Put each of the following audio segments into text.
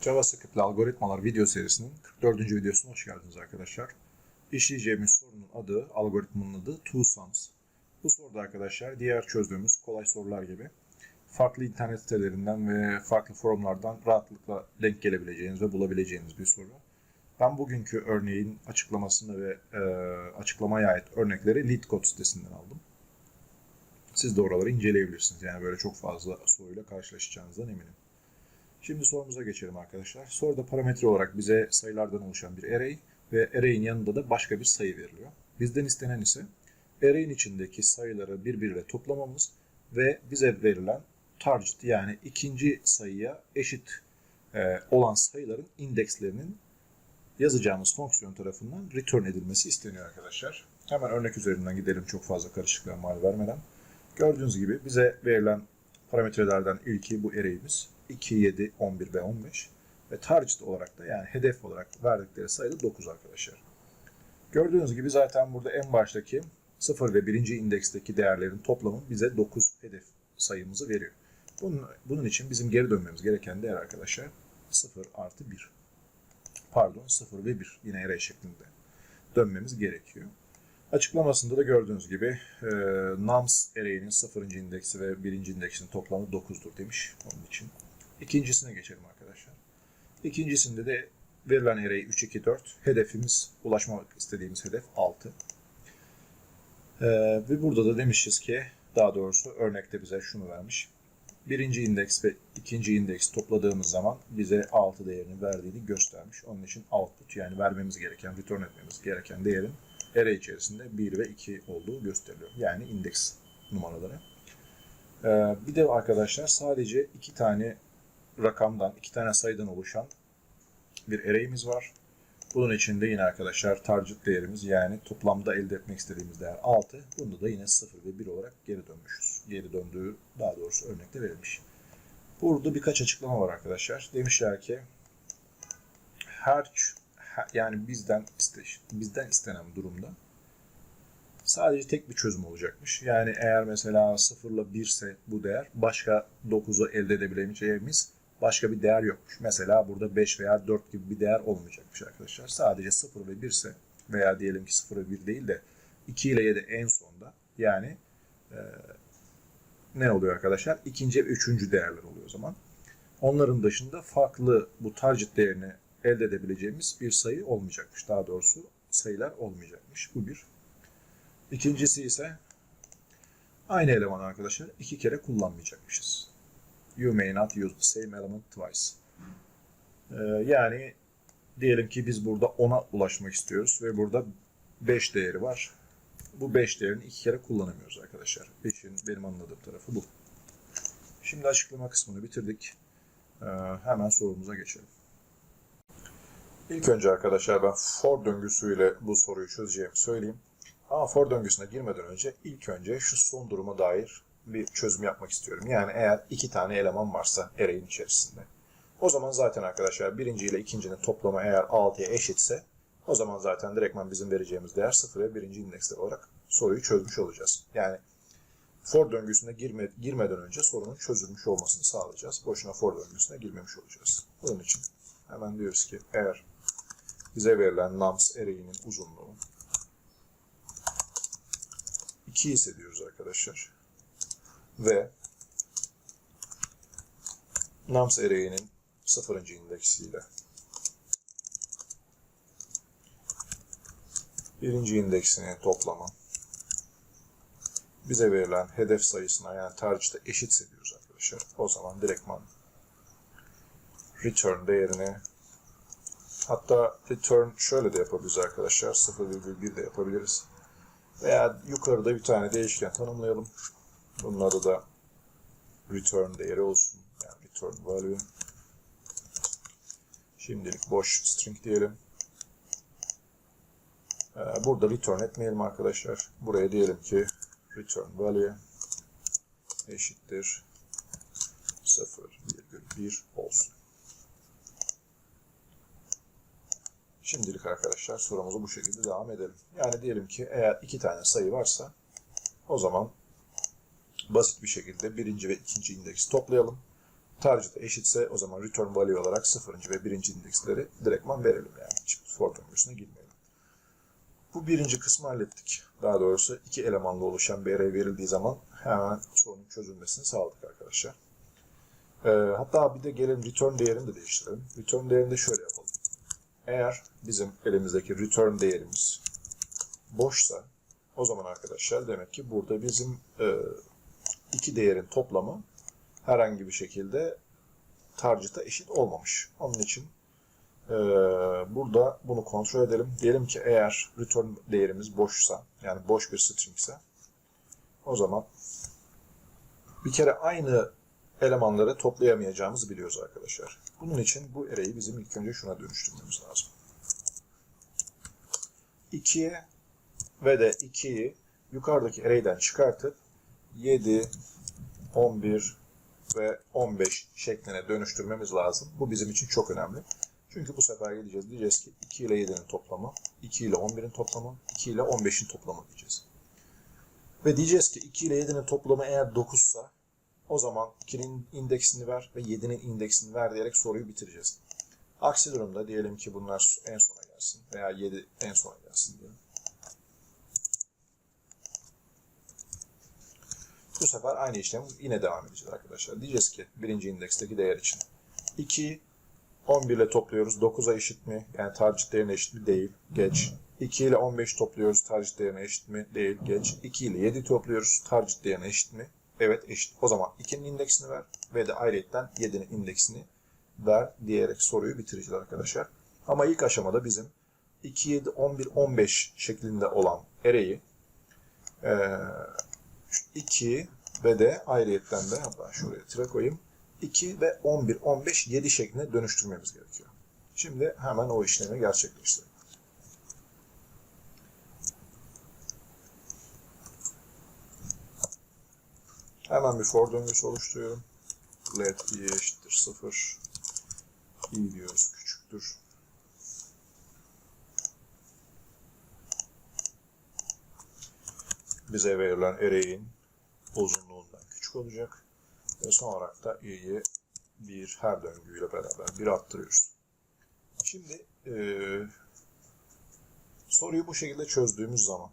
JavaScript ile algoritmalar video serisinin 44. videosuna hoş geldiniz arkadaşlar. İşleyeceğimiz sorunun adı, algoritmanın adı TwoSums. Bu soruda arkadaşlar diğer çözdüğümüz kolay sorular gibi farklı internet sitelerinden ve farklı forumlardan rahatlıkla denk gelebileceğiniz ve bulabileceğiniz bir soru. Ben bugünkü örneğin açıklamasını ve e, açıklamaya ait örnekleri LeetCode sitesinden aldım. Siz de oraları inceleyebilirsiniz. Yani böyle çok fazla soruyla karşılaşacağınızdan eminim. Şimdi sorumuza geçelim arkadaşlar. Soruda parametre olarak bize sayılardan oluşan bir array ve array'in yanında da başka bir sayı veriliyor. Bizden istenen ise array'in içindeki sayıları birbiriyle toplamamız ve bize verilen target yani ikinci sayıya eşit e, olan sayıların indekslerinin yazacağımız fonksiyon tarafından return edilmesi isteniyor arkadaşlar. Hemen örnek üzerinden gidelim çok fazla karışıklığa mal vermeden. Gördüğünüz gibi bize verilen parametrelerden ilki bu array'imiz. 2, 7, 11 ve 15. Ve target olarak da yani hedef olarak verdikleri sayı da 9 arkadaşlar. Gördüğünüz gibi zaten burada en baştaki 0 ve 1. indeksteki değerlerin toplamı bize 9 hedef sayımızı veriyor. Bunun, bunun için bizim geri dönmemiz gereken değer arkadaşlar 0 artı 1. Pardon 0 ve 1 yine array şeklinde dönmemiz gerekiyor. Açıklamasında da gördüğünüz gibi e, nums array'inin 0. indeksi ve 1. indeksinin toplamı 9'dur demiş onun için. İkincisine geçelim arkadaşlar. İkincisinde de verilen array 3, 2, 4. Hedefimiz, ulaşmak istediğimiz hedef 6. Ee, ve burada da demişiz ki, daha doğrusu örnekte bize şunu vermiş. Birinci indeks ve ikinci indeks topladığımız zaman bize 6 değerini verdiğini göstermiş. Onun için output yani vermemiz gereken, return etmemiz gereken değerin array içerisinde 1 ve 2 olduğu gösteriliyor. Yani indeks numaraları. Ee, bir de arkadaşlar sadece iki tane rakamdan, iki tane sayıdan oluşan bir array'imiz var. Bunun içinde yine arkadaşlar target değerimiz yani toplamda elde etmek istediğimiz değer 6. Bunda da yine 0 ve 1 olarak geri dönmüşüz. Geri döndüğü daha doğrusu örnekte verilmiş. Burada birkaç açıklama var arkadaşlar. Demişler ki her yani bizden iste, bizden istenen durumda sadece tek bir çözüm olacakmış. Yani eğer mesela 0 ile 1 ise bu değer başka 9'u elde edebileceğimiz başka bir değer yokmuş. Mesela burada 5 veya 4 gibi bir değer olmayacakmış arkadaşlar. Sadece 0 ve 1 ise veya diyelim ki 0 ve 1 değil de 2 ile 7 en sonda yani e, ne oluyor arkadaşlar? İkinci ve üçüncü değerler oluyor o zaman. Onların dışında farklı bu target değerini elde edebileceğimiz bir sayı olmayacakmış. Daha doğrusu sayılar olmayacakmış. Bu bir. İkincisi ise aynı eleman arkadaşlar iki kere kullanmayacakmışız. You may not use the same element twice. Ee, yani diyelim ki biz burada 10'a ulaşmak istiyoruz ve burada 5 değeri var. Bu 5 değerini iki kere kullanamıyoruz arkadaşlar. 5'in benim anladığım tarafı bu. Şimdi açıklama kısmını bitirdik. Ee, hemen sorumuza geçelim. İlk önce arkadaşlar ben for döngüsüyle bu soruyu çözeceğimi söyleyeyim. Ama for döngüsüne girmeden önce ilk önce şu son duruma dair bir çözüm yapmak istiyorum. Yani eğer iki tane eleman varsa array'in içerisinde. O zaman zaten arkadaşlar birinci ile ikincinin toplamı eğer 6'ya eşitse o zaman zaten direktman bizim vereceğimiz değer 0 ve birinci indeksler olarak soruyu çözmüş olacağız. Yani for döngüsüne girme, girmeden önce sorunun çözülmüş olmasını sağlayacağız. Boşuna for döngüsüne girmemiş olacağız. Bunun için hemen diyoruz ki eğer bize verilen nums array'inin uzunluğu 2 ise diyoruz arkadaşlar. Ve nums array'inin 0. indeksiyle birinci indeksinin toplamı bize verilen hedef sayısına yani tarihte eşitse diyoruz arkadaşlar. O zaman direktman return değerini hatta return şöyle de yapabiliriz arkadaşlar. 0,1 de yapabiliriz. Veya yukarıda bir tane değişken tanımlayalım. Bunun adı da return değeri olsun. Yani return value. Şimdilik boş string diyelim. Ee, burada return etmeyelim arkadaşlar. Buraya diyelim ki return value eşittir 0,1 olsun. Şimdilik arkadaşlar sorumuzu bu şekilde devam edelim. Yani diyelim ki eğer iki tane sayı varsa o zaman basit bir şekilde birinci ve ikinci indeksi toplayalım. target eşitse o zaman return value olarak 0. ve 1. indeksleri direktman verelim yani. Hiç for döngüsüne girmeyelim. Bu birinci kısmı hallettik. Daha doğrusu iki elemanlı oluşan bir array verildiği zaman hemen sorunun çözülmesini sağladık arkadaşlar. Ee, hatta bir de gelin return değerini de değiştirelim. Return değerini de şöyle yapalım. Eğer bizim elimizdeki return değerimiz boşsa o zaman arkadaşlar demek ki burada bizim e, iki değerin toplamı herhangi bir şekilde target'a eşit olmamış. Onun için e, burada bunu kontrol edelim. Diyelim ki eğer return değerimiz boşsa yani boş bir string ise o zaman bir kere aynı elemanları toplayamayacağımızı biliyoruz arkadaşlar. Bunun için bu array'i bizim ilk önce şuna dönüştürmemiz lazım. 2'ye ve de 2'yi yukarıdaki array'den çıkartıp 7, 11 ve 15 şekline dönüştürmemiz lazım. Bu bizim için çok önemli. Çünkü bu sefer gideceğiz diyeceğiz ki 2 ile 7'nin toplamı, 2 ile 11'in toplamı, 2 ile 15'in toplamı diyeceğiz. Ve diyeceğiz ki 2 ile 7'nin toplamı eğer 9 sa o zaman 2'nin indeksini ver ve 7'nin indeksini ver diyerek soruyu bitireceğiz. Aksi durumda diyelim ki bunlar en sona gelsin veya 7 en sona gelsin diyelim. Bu sefer aynı işlemi yine devam edeceğiz arkadaşlar. Diyeceğiz ki birinci indeksteki değer için 2 11 ile topluyoruz. 9'a eşit mi? Yani target değerine eşit mi? Değil. Geç. 2 ile 15 topluyoruz. Target değerine eşit mi? Değil. Geç. 2 ile 7 topluyoruz. Target değerine eşit mi? Evet eşit. O zaman 2'nin indeksini ver ve de ayrıyetten 7'nin indeksini ver diyerek soruyu bitireceğiz arkadaşlar. Ama ilk aşamada bizim 2, 7, 11, 15 şeklinde olan array'i 2 ve de ayrıyetten de hatta şuraya tire koyayım. 2 ve 11, 15, 7 şeklinde dönüştürmemiz gerekiyor. Şimdi hemen o işlemi gerçekleştirelim. Hemen bir for döngüsü oluşturuyorum. Let i eşittir 0. i diyoruz küçüktür. Bize verilen array'in uzunluğundan küçük olacak. Ve son olarak da i'yi bir her döngüyle beraber bir arttırıyoruz. Şimdi e, soruyu bu şekilde çözdüğümüz zaman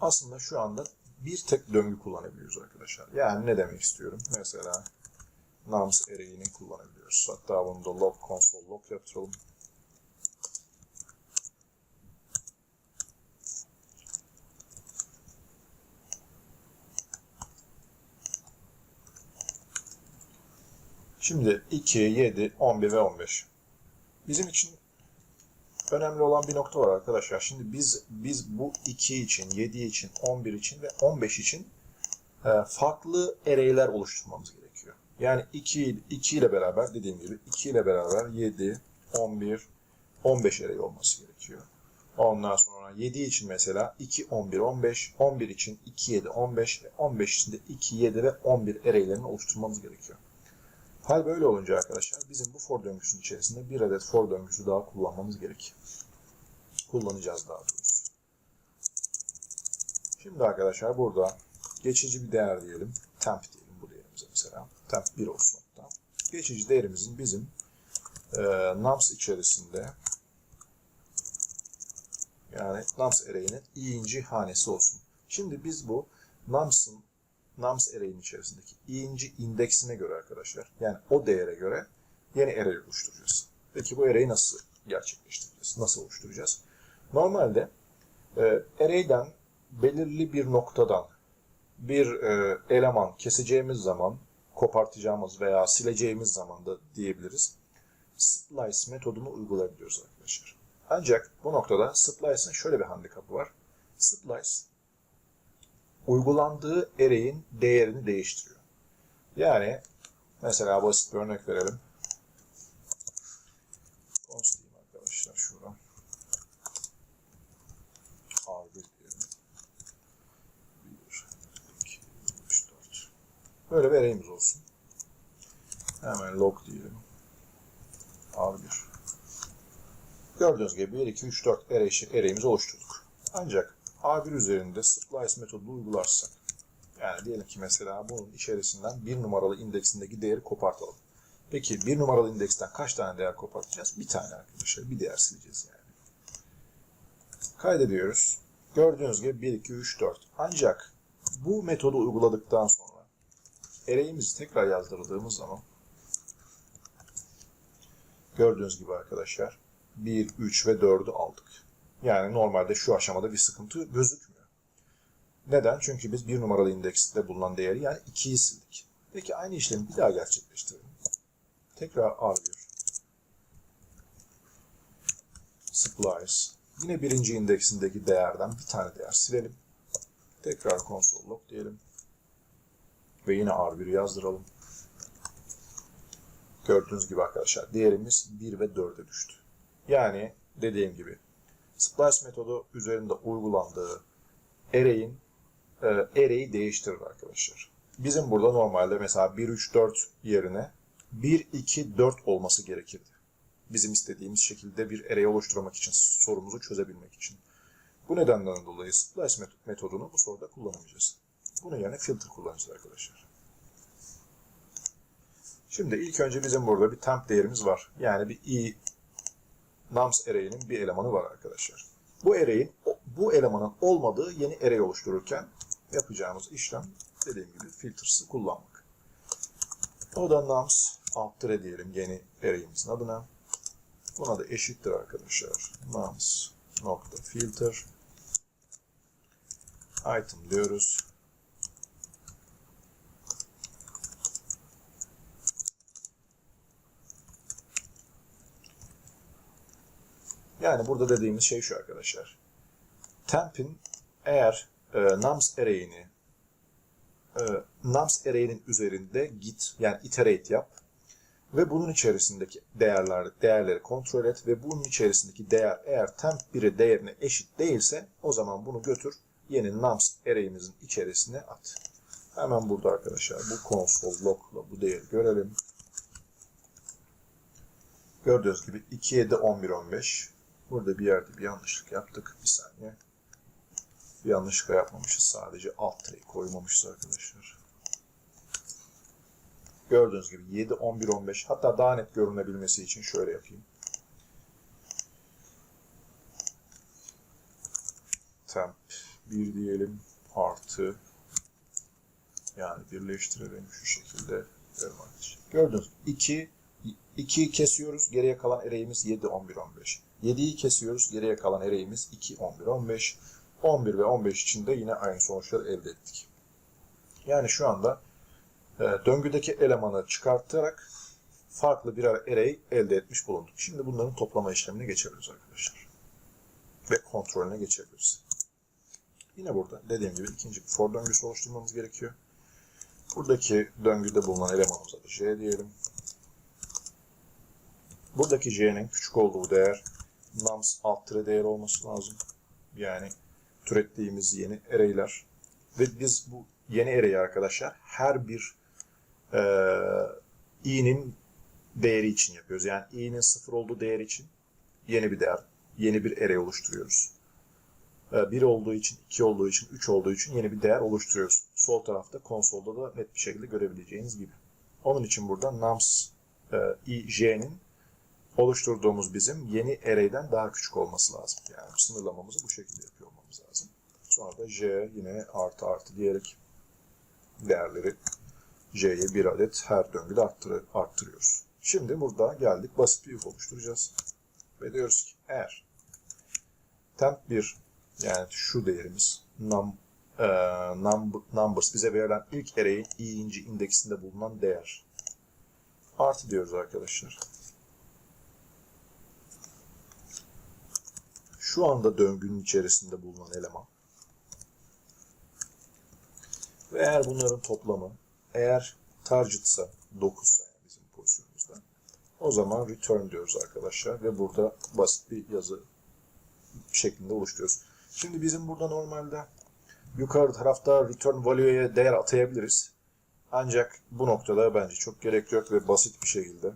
aslında şu anda bir tek döngü kullanabiliyoruz arkadaşlar. Yani ne demek istiyorum? Mesela nums array'ini kullanabiliyoruz. Hatta bunu da log console log yaptıralım. Şimdi 2, 7, 11 ve 15. Bizim için önemli olan bir nokta var arkadaşlar. Şimdi biz biz bu 2 için, 7 için, 11 için ve 15 için e, farklı array'ler oluşturmamız gerekiyor. Yani 2, 2 ile beraber dediğim gibi 2 ile beraber 7, 11, 15 array olması gerekiyor. Ondan sonra 7 için mesela 2, 11, 15, 11 için 2, 7, 15 ve 15 için de 2, 7 ve 11 array'lerini oluşturmamız gerekiyor. Hal böyle olunca arkadaşlar bizim bu for döngüsünün içerisinde bir adet for döngüsü daha kullanmamız gerek. Kullanacağız daha doğrusu. Şimdi arkadaşlar burada geçici bir değer diyelim. Temp diyelim bu değerimize mesela. Temp 1 olsun hatta. Geçici değerimizin bizim e, nums içerisinde yani nums array'inin i'inci hanesi olsun. Şimdi biz bu nums'ın nums array'in içerisindeki i'inci indeksine göre arkadaşlar, yani o değere göre yeni array oluşturacağız. Peki bu array'i nasıl gerçekleştireceğiz? Nasıl oluşturacağız? Normalde e, array'den belirli bir noktadan bir e, eleman keseceğimiz zaman, kopartacağımız veya sileceğimiz zaman da diyebiliriz. Splice metodunu uygulayabiliyoruz arkadaşlar. Ancak bu noktada splice'ın şöyle bir handikapı var. Splice uygulandığı array'in değerini değiştiriyor. Yani mesela basit bir örnek verelim. Const diyeyim arkadaşlar şuradan. R1 diyelim. 1, 2, 3, 4. Böyle bir array'imiz olsun. Hemen log diyelim. R1. Gördüğünüz gibi 1, 2, 3, 4 array, array'imizi oluşturduk. Ancak A1 üzerinde splice metodunu uygularsak, Yani diyelim ki mesela bunun içerisinden bir numaralı indeksindeki değeri kopartalım. Peki bir numaralı indeksten kaç tane değer kopartacağız? Bir tane arkadaşlar. Bir değer sileceğiz yani. Kaydediyoruz. Gördüğünüz gibi 1, 2, 3, 4. Ancak bu metodu uyguladıktan sonra array'imizi tekrar yazdırdığımız zaman gördüğünüz gibi arkadaşlar 1, 3 ve 4'ü aldık. Yani normalde şu aşamada bir sıkıntı gözükmüyor. Neden? Çünkü biz bir numaralı indekste bulunan değeri yani 2'yi sildik. Peki aynı işlemi bir daha gerçekleştirelim. Tekrar R1. Splice. Yine birinci indeksindeki değerden bir tane değer silelim. Tekrar console log diyelim. Ve yine R1'i yazdıralım. Gördüğünüz gibi arkadaşlar değerimiz 1 ve 4'e düştü. Yani dediğim gibi splice metodu üzerinde uygulandığı array'in e, array'i değiştirir arkadaşlar. Bizim burada normalde mesela 1, 3, 4 yerine 1, 2, 4 olması gerekirdi. Bizim istediğimiz şekilde bir array oluşturmak için, sorumuzu çözebilmek için. Bu nedenden dolayı splice metodunu bu soruda kullanamayacağız. Bunun yerine filter kullanacağız arkadaşlar. Şimdi ilk önce bizim burada bir temp değerimiz var. Yani bir i nums array'inin bir elemanı var arkadaşlar. Bu array'in bu elemanın olmadığı yeni array oluştururken yapacağımız işlem dediğim gibi filters'ı kullanmak. O da nums alt tire diyelim yeni array'imizin adına. Buna da eşittir arkadaşlar. nums nokta filter item diyoruz. Yani burada dediğimiz şey şu arkadaşlar. Temp'in eğer e, nums array'ini e, nums array'inin üzerinde git yani iterate yap ve bunun içerisindeki değerler değerleri kontrol et ve bunun içerisindeki değer eğer temp 1'e değerine eşit değilse o zaman bunu götür yeni nums array'imizin içerisine at. Hemen burada arkadaşlar bu console log'la bu değeri görelim. Gördüğünüz gibi 2, 7, 11, 15. Burada bir yerde bir yanlışlık yaptık. Bir saniye. Bir yanlışlık yapmamışız. Sadece alt tireyi koymamışız arkadaşlar. Gördüğünüz gibi 7, 11, 15. Hatta daha net görünebilmesi için şöyle yapayım. Temp 1 diyelim. Artı yani birleştirelim şu şekilde. Gördüğünüz 2 2'yi kesiyoruz. Geriye kalan array'imiz 7, 11, 15. 7'yi kesiyoruz. Geriye kalan array'imiz 2, 11, 15. 11 ve 15 için de yine aynı sonuçları elde ettik. Yani şu anda e, döngüdeki elemanı çıkartarak farklı bir array elde etmiş bulunduk. Şimdi bunların toplama işlemine geçebiliriz arkadaşlar. Ve kontrolüne geçebiliriz. Yine burada dediğim gibi ikinci bir for döngüsü oluşturmamız gerekiyor. Buradaki döngüde bulunan elemanımıza da j diyelim. Buradaki j'nin küçük olduğu değer nums alt tire değer olması lazım. Yani türettiğimiz yeni array'ler. Ve biz bu yeni array'i arkadaşlar her bir e, i'nin değeri için yapıyoruz. Yani i'nin sıfır olduğu değer için yeni bir değer, yeni bir array oluşturuyoruz. 1 olduğu için, 2 olduğu için, 3 olduğu için yeni bir değer oluşturuyoruz. Sol tarafta konsolda da net bir şekilde görebileceğiniz gibi. Onun için burada nums e, i, j'nin oluşturduğumuz bizim yeni array'den daha küçük olması lazım. Yani sınırlamamızı bu şekilde yapıyor olmamız lazım. Sonra da j yine artı artı diyerek değerleri j'ye bir adet her döngüde arttır arttırıyoruz. Şimdi burada geldik basit bir if oluşturacağız. Ve diyoruz ki eğer temp 1 yani şu değerimiz num, e, num, numbers bize verilen ilk array'in i'inci indeksinde bulunan değer artı diyoruz arkadaşlar. Şu anda döngünün içerisinde bulunan eleman. Ve eğer bunların toplamı eğer target'sa 9'sa yani bizim pozisyonumuzda o zaman return diyoruz arkadaşlar ve burada basit bir yazı şeklinde oluşturuyoruz. Şimdi bizim burada normalde yukarı tarafta return value'ye değer atayabiliriz. Ancak bu noktada bence çok gerek yok ve basit bir şekilde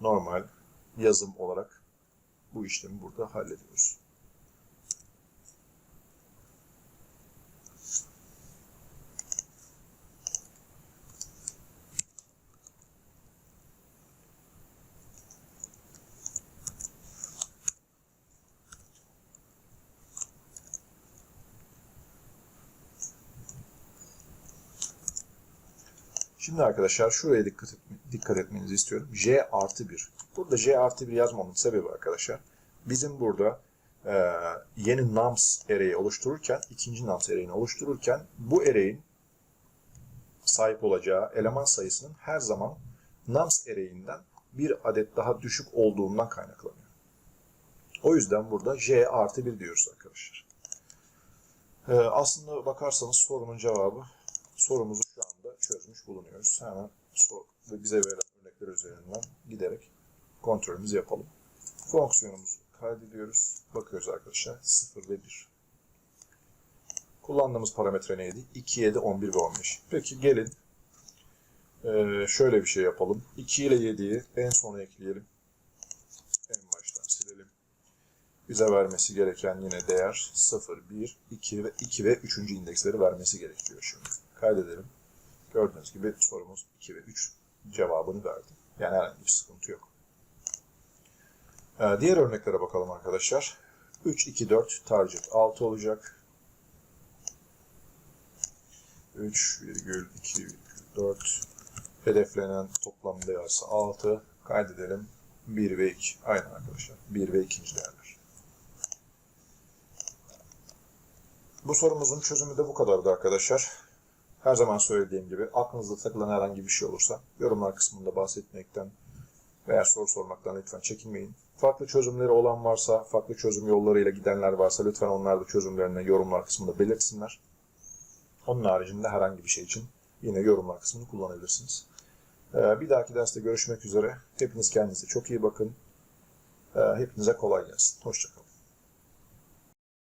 normal yazım olarak bu işlemi burada hallediyoruz. Şimdi arkadaşlar şuraya dikkat dikkat etmenizi istiyorum. J artı 1. Burada J artı 1 yazmamın sebebi arkadaşlar. Bizim burada e, yeni nums array'i oluştururken, ikinci nums array'ini oluştururken bu array'in sahip olacağı eleman sayısının her zaman nums array'inden bir adet daha düşük olduğundan kaynaklanıyor. O yüzden burada J artı 1 diyoruz arkadaşlar. Ee, aslında bakarsanız sorunun cevabı sorumuzu şu anda çözmüş bulunuyoruz. Hemen sor ve bize verilen örnekler üzerinden giderek kontrolümüzü yapalım. Fonksiyonumuzu kaydediyoruz. Bakıyoruz arkadaşlar 0 ve 1. Kullandığımız parametre neydi? 2, 7, 11 ve 15. Peki gelin ee, şöyle bir şey yapalım. 2 ile 7'yi en sona ekleyelim. En baştan silelim. Bize vermesi gereken yine değer 0, 1, 2 ve 2 ve 3. indeksleri vermesi gerekiyor şimdi. Kaydedelim. Gördüğünüz gibi sorumuz 2 ve 3 cevabını verdi. Yani herhangi bir sıkıntı yok. Ee, diğer örneklere bakalım arkadaşlar. 3, 2, 4 target 6 olacak. 3, virgül 2, virgül 4 hedeflenen toplam değerse 6. Kaydedelim. 1 ve 2. Aynen arkadaşlar. 1 ve 2. değerler. Bu sorumuzun çözümü de bu kadardı arkadaşlar. Her zaman söylediğim gibi aklınızda takılan herhangi bir şey olursa yorumlar kısmında bahsetmekten veya soru sormaktan lütfen çekinmeyin. Farklı çözümleri olan varsa, farklı çözüm yollarıyla gidenler varsa lütfen onlar da çözümlerini yorumlar kısmında belirtsinler. Onun haricinde herhangi bir şey için yine yorumlar kısmını kullanabilirsiniz. Ee, Bir dahaki derste görüşmek üzere. Hepiniz kendinize çok iyi bakın. Ee, Hepinize kolay gelsin. Hoşçakalın.